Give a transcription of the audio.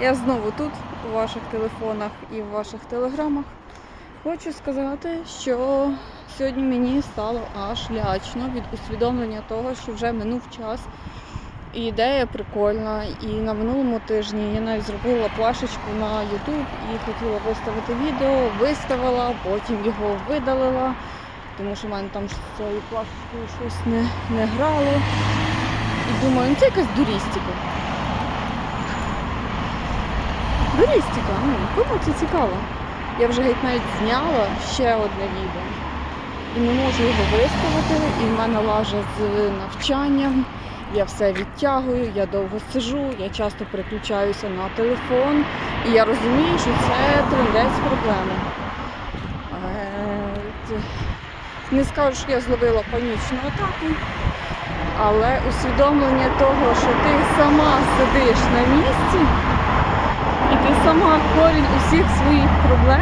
Я знову тут, у ваших телефонах і в ваших телеграмах. Хочу сказати, що сьогодні мені стало аж лячно від усвідомлення того, що вже минув час. І ідея прикольна. І на минулому тижні я навіть зробила плашечку на YouTube і хотіла виставити відео, виставила, потім його видалила, тому що в мене там з цією плашечкою щось не, не грало. І думаю, ну це якась дурістика. Дурістика, ну, кому це цікаво. Я вже геть навіть зняла ще одне відео. І не можу його виставити, і в мене лажа з навчанням. Я все відтягую, я довго сижу, я часто переключаюся на телефон, і я розумію, що це трендець проблеми. Е, Не скажу, що я зловила панічну атаку, але усвідомлення того, що ти сама сидиш на місці, ти сама корінь усіх своїх проблем,